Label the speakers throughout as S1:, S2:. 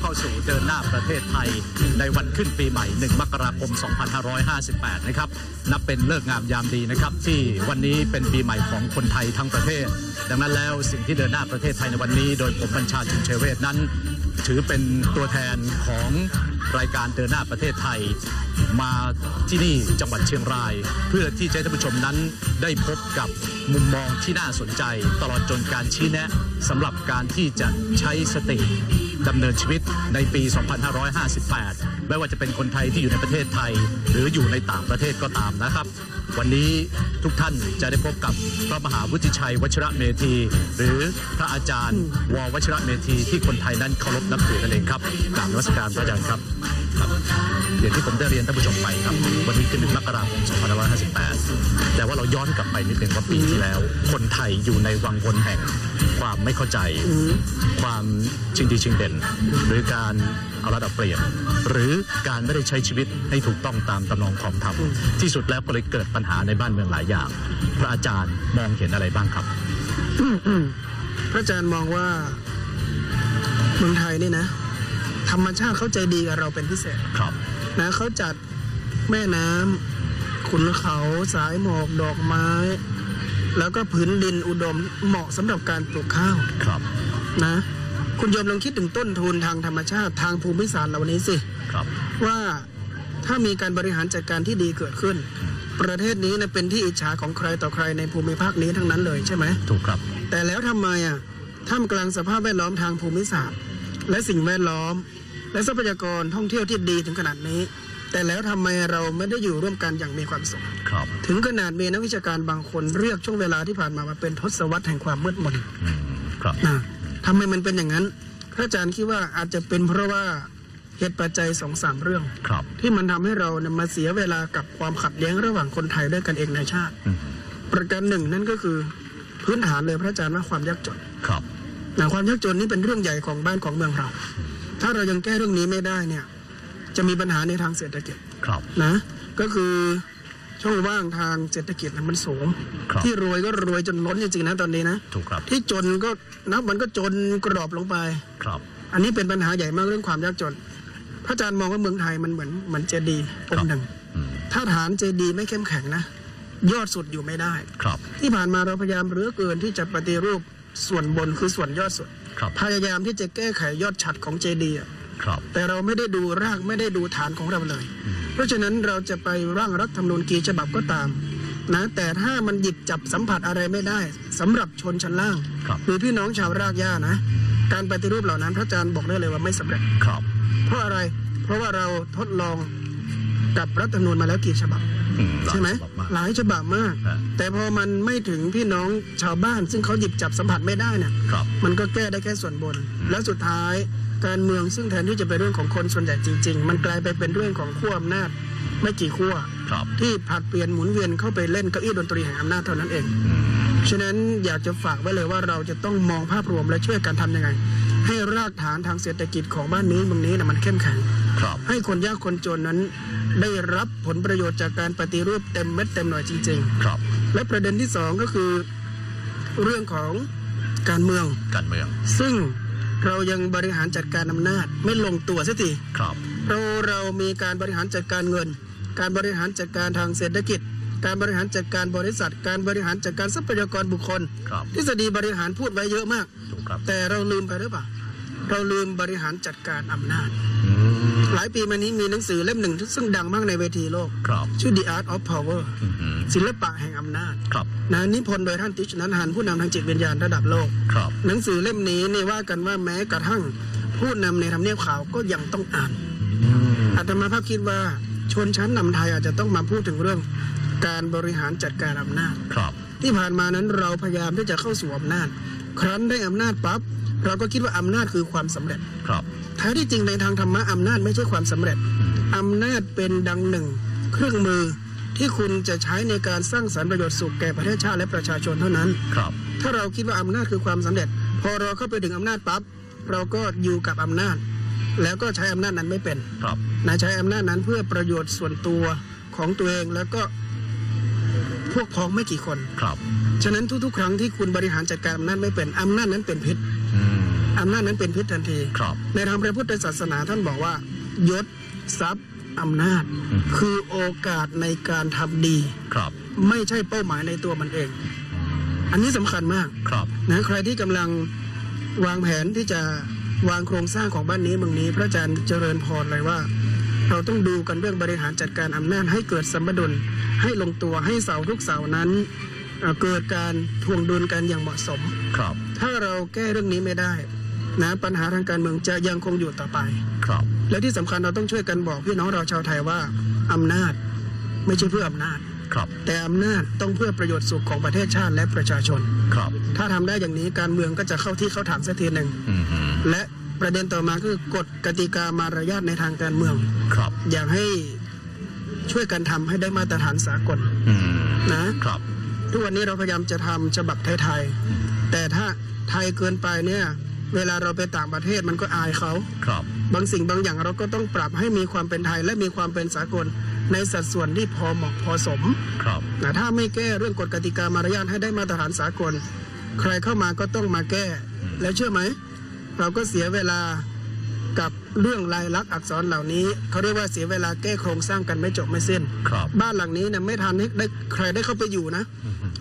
S1: เข้าสู่เดินหน้าประเทศไทย ในวันขึ้นปีใหม่ 1 มกราคม 2558 นะครับ นับเป็นเลิกงามยามดีนะครับ ที่วันนี้เป็นปีใหม่ของคนไทยทั้งประเทศ ดังนั้นแล้วสิ่งที่เดินหน้าประเทศไทยในวันนี้ โดยผมบัญชาชุนเชเวศนั้น ถือเป็นตัวแทนของรายการเดินหน้าประเทศไทยมาที่นี่จังหวัดเชียงราย เพื่อที่จะให้ท่านผู้ชมนั้นได้พบกับมุมมองที่น่าสนใจ ตลอดจนการชี้แนะสำหรับการที่จะใช้สติ ดำเนินชีวิตในปี 2558 ไม่ว่าจะเป็นคนไทยที่อยู่ในประเทศไทย หรืออยู่ในต่างประเทศก็ตามนะครับ วันนี้ทุกท่านจะได้พบกับพระมหาวุฒิชัยวชระเมธี หรือพระอาจารย์ ววชระเมธีที่คนไทยนั้นเคารพนับถือนั่นเองครับกราบนมัสการพระอาจารย์ครับ ครับอย่างที่ผมได้เรียนท่านผู้ชมไปครับ วันนี้คือ1มกราคม2558 แต่ว่าเราย้อนกลับไปนิดนึงว่าปีที่แล้ว คนไทยอยู่ในวังวนแห่ง ความไม่เข้าใจ ความชิงดีชิงเด่น หรือการเอาระดับเปลี่ยน หรือการไม่ได้ใช้ชีวิตให้ถูกต้องตามตำนองของธรรมที่สุดแล้วก็เลยเกิดปัญหาในบ้านเมืองหลายอย่าง พระอาจารย์มองเห็นอะไรบ้างครับ
S2: พระอาจารย์มองว่าเมืองไทยนี่นะ ธรรมชาติเข้าใจดีกับเราเป็นพิเศษ
S1: ครับ
S2: นะเขาจัดแม่น้ำขุนเขาสายหมอกดอกไม้ แล้วก็ผืนดินอุดมเหมาะสำหรับการปลูกข้าว
S1: ครับ
S2: นะ คุณโยมลองคิดถึงต้นทุนทางธรรมชาติทางภูมิศาสตร์เหล่านี้สิ
S1: ครับ
S2: ว่าถ้ามีการบริหารจัดการที่ดีเกิดขึ้น ประเทศนี้นะเป็นที่อิจฉาของใครต่อใครในภูมิภาคนี้ทั้งนั้นเลยใช่ไหม
S1: ถูกครับ
S2: แต่แล้วทำไมอะท่ามกลางสภาพแวดล้อมทางภูมิศาสตร์ และสิ่งแวดล้อม และทรัพยากรท่องเที่ยวที่ดีถึงขนาดนี้ แต่แล้วทำไมเราไม่ได้อยู่ร่วมกันอย่างมีความสุข
S1: ครับ
S2: ถึงขนาดมีนักวิชาการบางคนเรียกช่วงเวลาที่ผ่านมามาเป็นทศวรรษแห่งความมืดมน
S1: อืมครับ
S2: นะทำไมมันเป็นอย่างนั้นพระอาจารย์คิดว่าอาจจะเป็นเพราะว่าเหตุปัจจัยสองสามเรื่อง
S1: ครับ
S2: ที่มันทำให้เราเนี่ยมาเสียเวลากับความขัดแย้งระหว่างคนไทยด้วยกันเองในชาติ
S1: อืม
S2: ประการหนึ่งนั่นก็คือพื้นฐานเลยพระอาจารย์ว่าความยากจน
S1: ครับ
S2: นะความยากจนนี่เป็นเรื่องใหญ่ของบ้านของเมืองเรา ถ้าเรายังแก้เรื่องนี้ไม่ได้เนี่ย จะมีปัญหาในทางเศรษฐกิจ
S1: ครับ
S2: นะ ก็คือช่องว่างทางเศรษฐกิจน่ะมันสูง
S1: ครับ
S2: ที่รวยก็รวยจนล้นจริงๆนะตอนนี้นะ
S1: ถูกครับ
S2: ที่จนก็นับมันก็จนกรอบลงไป
S1: ครับ
S2: อันนี้เป็นปัญหาใหญ่มากเรื่องความยากจนพระอาจารย์มองว่าเมืองไทยมันเหมือนเหมือนเจดีย์องค์หนึ่ง
S1: อืม
S2: ถ้าฐานเจดีย์ไม่เข้มแข็งนะยอดสุดอยู่ไม่ได้
S1: ครับ
S2: ที่ผ่านมาเราพยายามเรือเกินที่จะปฏิรูปส่วนบนคือส่วนยอดสุด
S1: ครับ
S2: พยายามที่จะแก้ไขยอดฉัดของเจดีย์อะ
S1: ครับ
S2: แต่เราไม่ได้ดูรากไม่ได้ดูฐานของเราเลย เพราะฉะนั้นเราจะไปร่างรัฐธรรมนูญกี่ฉบับก็ตามนะแต่ถ้ามันหยิบจับสัมผัสอะไรไม่ได้สำหรับชนชั้นล่าง
S1: ครับ
S2: หรือพี่น้องชาวรากหญ้านะ การปฏิรูปเหล่านั้นพระอาจารย์บอกได้เลยว่าไม่สำเร็จ
S1: ครับ
S2: เพราะอะไรเพราะว่าเราทดลองกับรัฐธรรมนูญมาแล้วกี่ฉบับ
S1: อื
S2: ใช่ไหม
S1: หลายฉบับมาก
S2: หลายฉบับมาก
S1: ฮะ
S2: แต่พอมันไม่ถึงพี่น้องชาวบ้าน ซึ่งเขาหยิบจับสัมผัสไม่ได้เนี่ย
S1: ครับ
S2: มันก็แก้ได้แค่ส่วนบน แล้วสุดท้ายการเมืองซึ่งแทนที่จะเป็นเรื่องของคนส่วนใหญ่จริง ๆ มันกลายไปเป็นเรื่องของขั้วอำนาจไม่กี่ขั้ว
S1: ครับ
S2: ที่ผลัดเปลี่ยนหมุนเวียนเข้าไปเล่นเก้าอี้ดนตรีแห่งอำนาจเท่านั้นเอง
S1: อืม
S2: ฉะนั้นอยากจะฝากไว้เลยว่าเราจะต้องมองภาพรวมและช่วยกันทำยังไง ให้รากฐานทางเศรษฐกิจของบ้านนี้เมืองนี้นะมันเข้มแข็ง
S1: ครับ
S2: ให้คนยากคนจนนั้น ได้รับผลประโยชน์จากการปฏิรูปเต็มเม็ดเต็มหน่วยจริง
S1: ครับ
S2: ๆและประเด็นที่สองก็คือเรื่องของการเมือง
S1: การเมือง
S2: ซึ่งเรายังบริหารจัดการอำนาจไม่ลงตัวสักที
S1: ครับ
S2: เราเรามีการบริหารจัดการเงิน การบริหารจัดการทางเศรษฐกิจ การบริหารจัดการบริษัท การบริหารจัดการทรัพยากรบุคคล
S1: ครับ
S2: ทฤษฎีบริหารพูดไว้เยอะมาก
S1: ถูกครับ
S2: แต่เราลืมไปหรือเปล่า เราลืมบริหารจัดการอำนาจ
S1: อืม
S2: หลายปีมานี้มีหนังสือเล่มหนึ่งซึ่งดังมากในเวทีโลก
S1: ครับ
S2: ชื่อ The Art of Power
S1: อืม
S2: ศิลปะแห่งอำนาจ
S1: ครับ
S2: นะนิพนธ์โดยท่านติชนันหันผู้นำทางจิตวิญญาณระดับโลก
S1: ครับ
S2: หนังสือเล่มนี้นี่ว่ากันว่าแม้กระทั่งผู้นำในทำเนียบขาวก็ยังต้องอ่าน
S1: อืม
S2: อาตมาภาพคิดว่าชนชั้นนำไทยอาจจะต้องมาพูดถึงเรื่องการบริหารจัดการอำนาจ
S1: ครับ
S2: ที่ผ่านมานั้นเราพยายามที่จะเข้าสู่อำนาจ ครั้นได้อำนาจปั๊บ เราก็คิดว่าอำนาจคือความสำเร็จ
S1: ครับ
S2: แท้ที่จริงในทางธรรมะอำนาจไม่ใช่ความสำเร็จอำนาจเป็นดังหนึ่ง เครื่องมือที่คุณจะใช้ในการสร้างสรรค์ประโยชน์สุขแก่ประเทศชาติและประชาชนเท่านั้น
S1: ครับ
S2: ถ้าเราคิดว่าอำนาจคือความสำเร็จ พอเราเข้าไปถึงอำนาจปั๊บเราก็อยู่กับอำนาจ แล้วก็ใช้อำนาจนั้นไม่เป็น
S1: ครับ
S2: นะใช้อำนาจนั้นเพื่อประโยชน์ส่วนตัวของตัวเองแล้วก็ พวกพ้องไม่กี่คน
S1: ครับ
S2: ฉะนั้นทุกๆ ครั้งที่คุณบริหารจัดการอำนาจไม่เป็นอำนาจนั้นเป็นพิษ
S1: อืม
S2: อำนาจนั้นเป็นพิษทันที
S1: ครับ
S2: ในทางพระพุทธศาสนาท่านบอกว่ายศทรัพย์อำนาจ
S1: อืม
S2: คือโอกาสในการทำดี
S1: ครับ
S2: ไม่ใช่เป้าหมายในตัวมันเอง อันนี้สำคัญมาก
S1: ครับ
S2: นะใครที่กำลังวางแผนที่จะวางโครงสร้างของบ้านนี้เมืองนี้ พระอาจารย์เจริญพรเลยว่า เราต้องดูกันเรื่องบริหารจัดการอำนาจให้เกิดสมดุลให้ลงตัวให้เสาทุกเสานั้นเอ่อเกิดการทวงดุลกันอย่างเหมาะสม
S1: ครับ
S2: ถ้าเราแก้เรื่องนี้ไม่ได้นะปัญหาทางการเมืองจะยังคงอยู่ต่อไป
S1: ครับ
S2: และที่สำคัญเราต้องช่วยกันบอกพี่น้องเราชาวไทยว่าอำนาจไม่ใช่เพื่ออำนาจ
S1: ครับ
S2: แต่อำนาจต้องเพื่อประโยชน์สุขของประเทศชาติและประชาชน
S1: ครับ
S2: ถ้าทำได้อย่างนี้การเมืองก็จะเข้าที่เข้าทางสักทีหนึ่ง
S1: อืมฮึ
S2: และ ประเด็นต่อมาคือกฎกติกามารยาทในทางการเมือง
S1: ครับ
S2: อยากให้ช่วยกันทำให้ได้มาตรฐานสากล
S1: อืม
S2: นะ
S1: ครับ
S2: ทุกวันนี้เราพยายามจะทำฉบับไทยๆแต่ถ้าไทยเกินไปเนี่ยเวลาเราไปต่างประเทศมันก็อายเขา
S1: ครับ
S2: บางสิ่งบางอย่างเราก็ต้องปรับให้มีความเป็นไทยและมีความเป็นสากลในสัดส่วนที่พอเหมาะพอสม
S1: ครับ
S2: นะถ้าไม่แก้เรื่องกฎกติกามารยาทให้ได้มาตรฐานสากล ใครเข้ามาก็ต้องมาแก้ แล้วเชื่อไหม เราก็เสียเวลากับเรื่องลายลักษณ์อักษรเหล่านี้เขาเรียกว่าเสียเวลาแก้โครงสร้างกันไม่จบไม่สิ้น
S1: ครับ
S2: บ้านหลังนี้เนี่ยไม่ทันให้ได้ใครได้เข้าไปอยู่นะ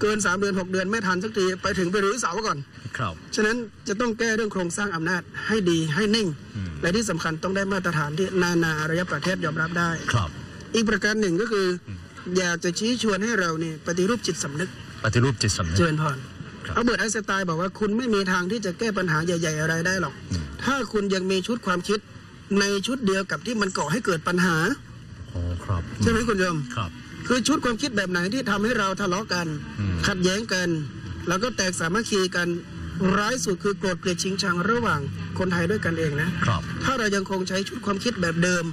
S2: เกิน3เดือน6เดือนไม่ทันสักทีไปถึงไปรื้อเสาก่อน
S1: ครับ
S2: ฉะนั้นจะต้องแก้เรื่องโครงสร้างอำนาจให้ดีให้นิ่ง
S1: อืม
S2: และที่สำคัญต้องได้มาตรฐานที่นานาอารยประเทศยอมรับได้
S1: ครับ
S2: อีกประการหนึ่งก็คือออยากจะชี้ชวนให้เราเนี่ยปฏิรูปจิตสำนึก
S1: ปฏิรูปจิตสำนึก
S2: เจริญพร
S1: ครับ
S2: เอาเบิร์ตไอน์สไตน์บอกว่าคุณไม่มีทางที่จะแก้ปัญหาใหญ่ ๆ อะไรได้หรอก ถ้าคุณยังมีชุดความคิดในชุดเดียวกับที่มันก่อให้เกิดปัญหา
S1: โอ้ครับ
S2: ใช่ไหมคุณโยม
S1: ครับ
S2: คือชุดความคิดแบบไหนที่ทำให้เราทะเลาะกัน
S1: อืม
S2: ขัดแย้งกัน แล้วก็แตกสามัคคีกันร้ายสุดคือโกรธเกลียดชิงชังระหว่างคนไทยด้วยกันเองนะ
S1: ครับ
S2: ถ้าเรายังคงใช้ชุดความคิดแบบเดิม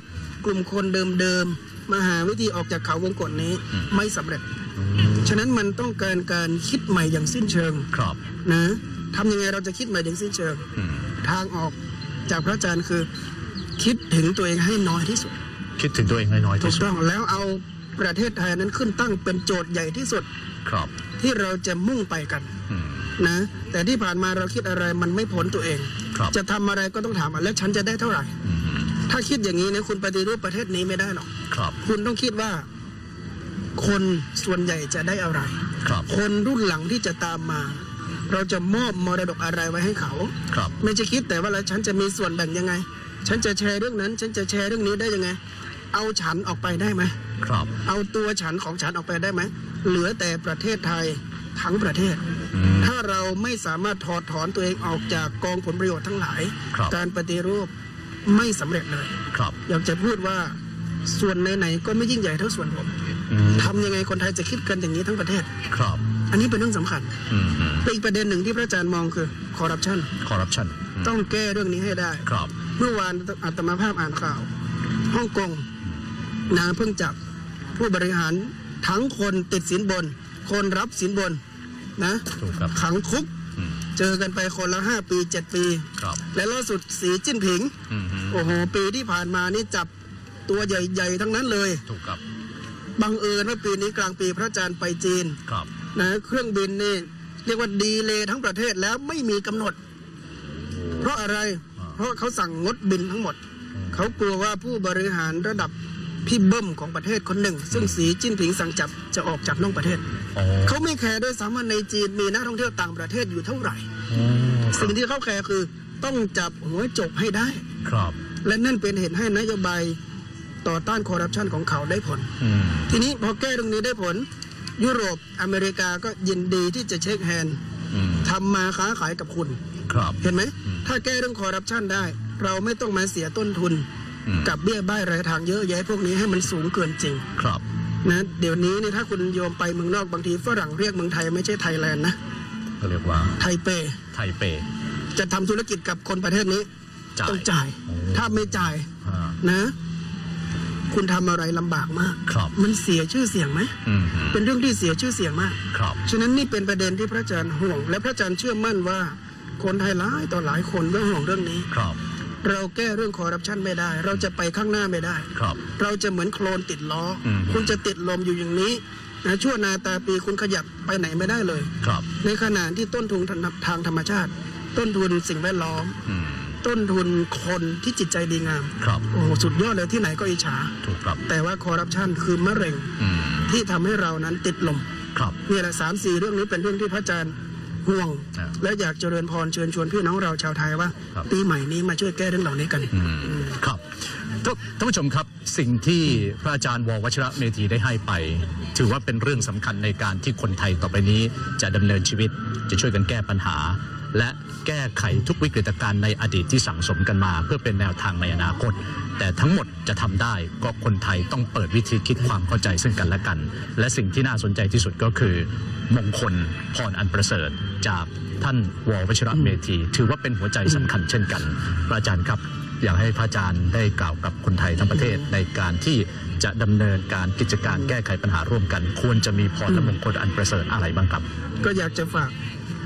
S2: กลุ่มคนเดิมๆมาหาวิธีออกจากเขาวงกฏนี้ไม่สำเร็จ ฉะนั้นมันต้องการการคิดใหม่อย่างสิ้นเชิง
S1: ครับ
S2: นะทำยังไงเราจะคิดใหม่อย่างสิ้นเชิง
S1: อืม
S2: ทางออกจากพระอาจารย์คือ คิดถึงตัวเองให้น้อยที่สุด
S1: คิดถึงตัวเองน้อยๆ
S2: ถู
S1: ที่
S2: ก
S1: สุด
S2: ต้องแล้วเอาประเทศไทยนั้นขึ้นตั้งเป็นโจทย์ใหญ่ที่สุด
S1: ครับ
S2: ที่เราจะมุ่งไปกัน
S1: อืม
S2: นะแต่ที่ผ่านมาเราคิดอะไรมันไม่พ้นตัวเอง
S1: ครับ
S2: จะทำอะไรก็ต้องถามว่าแล้วฉันจะได้เท่าไหร่
S1: อืม
S2: ถ้าคิดอย่างนี้นะคุณปฏิรูปประเทศนี้ไม่ได้หรอก
S1: ครับ
S2: คุณต้องคิดว่า คนส่วนใหญ่จะได้อะไร
S1: ครับ
S2: คนรุ่นหลังที่จะตามมา เราจะมอบมรดกอะไรไว้ให้เขา
S1: ครับ
S2: ไม่จะคิดแต่ว่าแล้วฉันจะมีส่วนแบ่งยังไง ฉันจะแชร์เรื่องนั้น ฉันจะแชร์เรื่องนี้ได้ยังไง เอาฉันออกไปได้ไหม
S1: ครับ
S2: เอาตัวฉันของฉันออกไปได้ไหมเหลือแต่ประเทศไทยทั้งประเทศ
S1: อืม
S2: ถ้าเราไม่สามารถถอดถอนตัวเองออกจากกองผลประโยชน์ทั้งหลาย
S1: ครับ
S2: การปฏิรูปไม่สำเร็จเลย
S1: ครับ
S2: อยากจะพูดว่าส่วนไหนๆก็ไม่ยิ่งใหญ่เท่าส่วนผม
S1: อืม
S2: ทำยังไงคนไทยจะคิดกันอย่างนี้ทั้งประเทศ
S1: ครับ
S2: อันนี้เป็นเรื่องสำคัญ
S1: อืมอืม
S2: แต่อีกประเด็นหนึ่งที่พระอาจารย์มองคือคอร์รัปชัน
S1: คอร์รัปชัน
S2: ต้องแก้เรื่องนี้ให้ได้
S1: ครับ
S2: เมื่อวานอาตมาภาพอ่านข่าวฮ่องกงนาเพิ่งจับผู้บริหารทั้งคนติดสินบน คนรับสินบนนะ
S1: ถูกครับ
S2: ขังคุก
S1: อืม
S2: เจอกันไปคนละห้าปีเจ็ดปี
S1: ครับ
S2: และล่าสุดสีจิ้นผิง
S1: อืมฮึ
S2: โอ้โห ปีที่ผ่านมานี่จับตัวใหญ่ ๆ ทั้งนั้นเลย
S1: ถูกครับ
S2: บังเอิญว่าปีนี้กลางปีพระอาจารย์ไปจีน
S1: ครับ
S2: นะเครื่องบินนี่เรียกว่าดีเลยทั้งประเทศแล้วไม่มีกำหนด เพราะอะไร เพราะเขาสั่งงดบินทั้งหมด เขากลัวว่าผู้บริหารระดับพี่เบิ้มของประเทศคนหนึ่ง ซึ่งสีจิ้นผิงสั่งจับจะออกจากนอกประเทศ
S1: โอ้
S2: เขาไม่แคร์ด้วยซ้ำว่าในจีนมีนักท่องเที่ยวต่างประเทศอยู่เท่าไหร่
S1: โอ้ครั
S2: สิ่
S1: บ
S2: งที่เขาแคร์คือต้องจับหัวจกให้ได้
S1: ครับ
S2: และนั่นเป็นเหตุให้นโยบาย ต่อต้านคอร์รัปชันของเขาได้ผล
S1: อืม
S2: ทีนี้พอแก้ตรงนี้ได้ผล ยุโรปอเมริกาก็ยินดีที่จะเช็คแฮนด์
S1: อืม
S2: ทำมาค้าขายกับคุณ
S1: ครับ
S2: เห็นไหม
S1: อืม
S2: ถ้าแก้เรื่องคอร์รัปชันได้ เราไม่ต้องมาเสียต้นทุน
S1: อืม
S2: กับเบี้ยบ้ายรายทางเยอะแยะพวกนี้ให้มันสูงเกินจริง
S1: ครับ
S2: นะเดี๋ยวนี้นี่ถ้าคุณโยมไปเมืองนอกบางทีฝรั่งเรียกเมืองไทยไม่ใช่ไทยแลนด์นะ
S1: ก็เรียกว่า
S2: ไทเป
S1: ไทเป
S2: จะทำธุรกิจกับคนประเทศนี้
S1: จ่าย
S2: ต้องจ่าย
S1: โอ้
S2: ถ้าไม่จ่าย
S1: อ่า
S2: นะ คุณทำอะไรลำบากมาก
S1: ครับ
S2: มันเสียชื่อเสียงไหม
S1: อืมฮึ
S2: เป็นเรื่องที่เสียชื่อเสียงมาก
S1: ครับ
S2: ฉะนั้นนี่เป็นประเด็นที่พระอาจารย์ห่วง และพระอาจารย์เชื่อมั่นว่า คนไทยหลายต่อหลายคนก็ห่วงเรื่องนี้
S1: ครับ
S2: เราแก้เรื่องคอร์รัปชันไม่ได้ เราจะไปข้างหน้าไม่ได้
S1: ครับ
S2: เราจะเหมือนโคลนติดล้ออ
S1: ม
S2: คุณจะติดลมอยู่อย่างนี้นะชั่วนาตาปีคุณขยับไปไหนไม่ได้เลย
S1: ครับ
S2: ในขณะที่ต้นทุนทางธรรมชาติ ต้นทุนสิ่งแวดล้อม
S1: อืม
S2: ต้นทุนคนที่จิตใจดีงาม
S1: ครับ
S2: โอ้โหสุดยอดเลยที่ไหนก็อิจฉา
S1: ถูกครับ
S2: แต่ว่าคอร์รัปชันคือมะเร็ง
S1: อืม
S2: ที่ทำให้เรานั้นติดลม
S1: ครับ
S2: นี่แหละสามสี่เรื่องนี้เป็นเรื่องที่พระอาจารย์ห่วง
S1: ครับ
S2: และอยากเจริญพรเชิญชวนพี่น้องเราชาวไทยว่า
S1: ครับ
S2: ปีใหม่นี้มาช่วยแก้เรื่องเหล่านี้กัน
S1: อืมครับ ท่านผู้ชมครับสิ่งที่พระอาจารย์ววชระเมธีได้ให้ไป ถือว่าเป็นเรื่องสำคัญในการที่คนไทยต่อไปนี้จะดำเนินชีวิตจะช่วยกันแก้ปัญหา และแก้ไขทุกวิกฤตการณ์ในอดีตที่สั่งสมกันมา เพื่อเป็นแนวทางในอนาคต แต่ทั้งหมดจะทำได้ก็คนไทยต้องเปิดวิธีคิดความเข้าใจซึ่งกันและกัน และสิ่งที่น่าสนใจที่สุดก็คือ มงคลพรอันประเสริฐจากท่านววชระเมธี ถือว่าเป็นหัวใจสำคัญเช่นกันพระอาจารย์ครับ อยากให้พระอาจารย์ได้กล่าวกับคนไทยทั้งประเทศในการที่จะดำเนินการกิจการแก้ไขปัญหาร่วมกัน ควรจะมีพรและมงคลอันประเสริฐอะไรบ้างครับ
S2: ก็อยากจะฝาก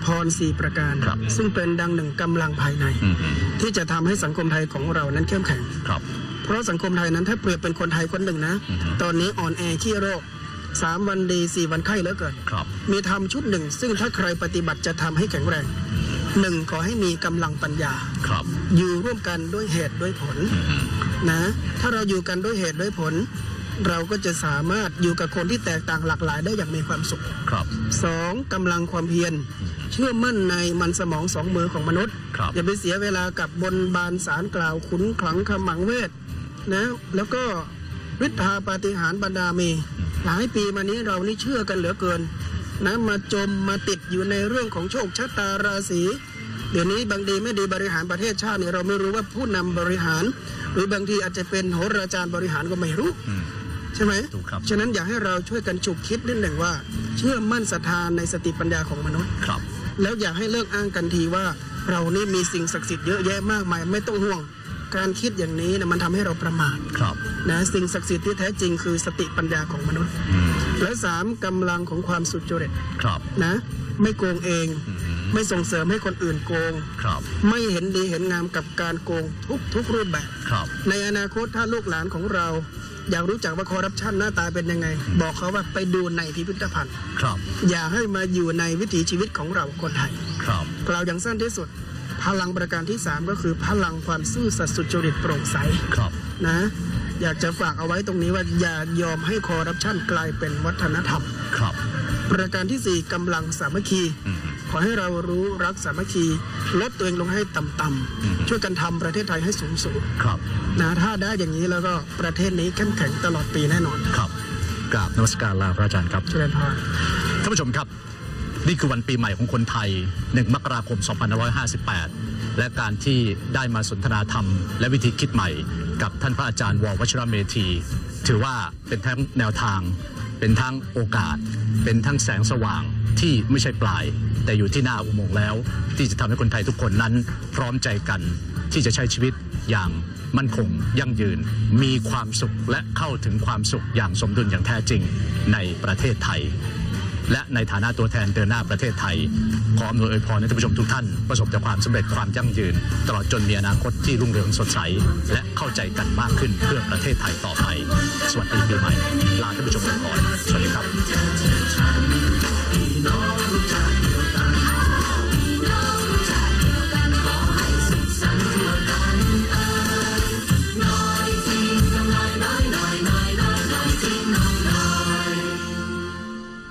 S2: พรสี่ประการ
S1: ครับ
S2: ซึ่งเป็นดังหนึ่งกำลังภายใน
S1: อืม
S2: ที่จะทำให้สังคมไทยของเรานั้นเข้มแข็ง
S1: ครับ
S2: เพราะสังคมไทยนั้นถ้าเปรียบเป็นคนไทยคนหนึ่งนะ
S1: อือฮึ
S2: ตอนนี้อ่อนแอขี้โรคสามวันดีสี่วันไข้เหลือเกิน
S1: ครับ
S2: มีธรรมชุดหนึ่ง ซึ่งถ้าใครปฏิบัติจะทำให้แข็งแรง หนึ่งขอให้มีกำลังปัญญา
S1: ครับ
S2: อยู่ร่วมกันด้วยเหตุด้วยผล
S1: อืม
S2: นะ ถ้าเราอยู่กันด้วยเหตุด้วยผล เราก็จะสามารถอยู่กับคนที่แตกต่างหลากหลายได้อย่างมีความสุข
S1: ครับ
S2: สองกำลังความเพียรเชื่อมั่นในมันสมองสองมือของมนุษย์
S1: ครับ
S2: อย่าไปเสียเวลากับบนบานสารกล่าวขุนขลังขมังเวทนะแล้วก็ฤทธาปาฏิหาริย์บรรดาเมหลายปีมานี้เรานี่เชื่อกันเหลือเกิน นะมาจมมาติดอยู่ในเรื่องของโชคชะตาราศีเดี๋ยวนี้บางดีไม่ดีบริหารประเทศชาติเนี่ยเราไม่รู้ว่าผู้นำบริหาร หรือบางทีอาจจะเป็นโหราจารย์บริหารก็ไม่รู้
S1: อืม
S2: ใช่ไหม
S1: ถูกครับ
S2: ฉะนั้นอยากให้เราช่วยกันฉุกคิดนิดหนึ่งว่า เชื่อมั่นศรัทธาในสติปัญญาของมนุษย์
S1: ครับ
S2: แล้วอยากให้เลิกอ้างกันทีว่า เรานี่มีสิ่งศักดิ์สิทธิ์เยอะแยะมากมายไม่ต้องห่วง การคิดอย่างนี้นะมันทำให้เราประมาท
S1: ครับ
S2: นะสิ่งศักดิ์สิทธิ์ที่แท้จริงคือสติปัญญาของมนุษย์
S1: อืม
S2: และสามกำลังของความสุจริต
S1: ครับ
S2: นะไม่โกงเอง
S1: อืม
S2: ไม่ส่งเสริมให้คนอื่นโกง
S1: ครับ
S2: ไม่เห็นดีเห็นงามกับการโกงทุกทุกรูปแบบ
S1: ครับ
S2: ในอนาคตถ้าลูกหลานของเรา อยากรู้จักว่าคอร์รัปชันหน้าตาเป็นยังไง บอกเขาว่าไปดูในพิพิธภัณฑ์
S1: ครับ
S2: อย่าให้มาอยู่ในวิถีชีวิตของเราคนไทย
S1: ครับ
S2: กล่าวอย่างสั้นที่สุด พลังประการที่ 3 ก็คือพลังความซื่อสัตย์สุจริตโปร่งใส
S1: ครับ
S2: นะอยากจะฝากเอาไว้ตรงนี้ว่าอย่ายอมให้คอร์รัปชันกลายเป็นวัฒนธรรม
S1: ครับ
S2: ประการทีสี่4กำลังสามัคคี
S1: อืม
S2: ขอให้เรารู้รักสามัคคีลดตัวเองลงให้ต่
S1: อืมำ
S2: ๆช่วยกันทำประเทศไทยให้สูงสูง
S1: ครับ
S2: นะถ้าได้อย่างนี้แล้วก็ประเทศนี้เข้มแข็งตลอดปีแน่นอน
S1: ครับกราบนมัสการลาพระอาจารย์ครับ
S2: เจริญพร
S1: ท่านผู้ชมครับ นี่คือวันปีใหม่ของคนไทย 1 มกราคม 2558 และการที่ได้มาสนทนาธรรม และวิธีคิดใหม่ กับท่านพระอาจารย์ววชรเมธี ถือว่าเป็นทั้งแนวทาง เป็นทั้งโอกาส เป็นทั้งแสงสว่างที่ไม่ใช่ปลาย แต่อยู่ที่หน้าอุโมงค์แล้ว ที่จะทำให้คนไทยทุกคนนั้น พร้อมใจกันที่จะใช้ชีวิตอย่างมั่นคงยั่งยืน มีความสุขและเข้าถึงความสุขอย่างสมดุลอย่างแท้จริงในประเทศไทย และในฐานะตัวแทนเดินหน้าประเทศไทย ขออำนวยอวยพรให้ท่านผู้ชมทุกท่าน ประสบแต่ความสำเร็จความยั่งยืน ตลอดจนมีอนาคตที่รุ่งเรืองสดใส และเข้าใจกันมากขึ้นเพื่อประเทศไทยต่อไป สวัสดีปีใหม่ ลาท่านผู้ชมไปก่อน สวัสดีครับ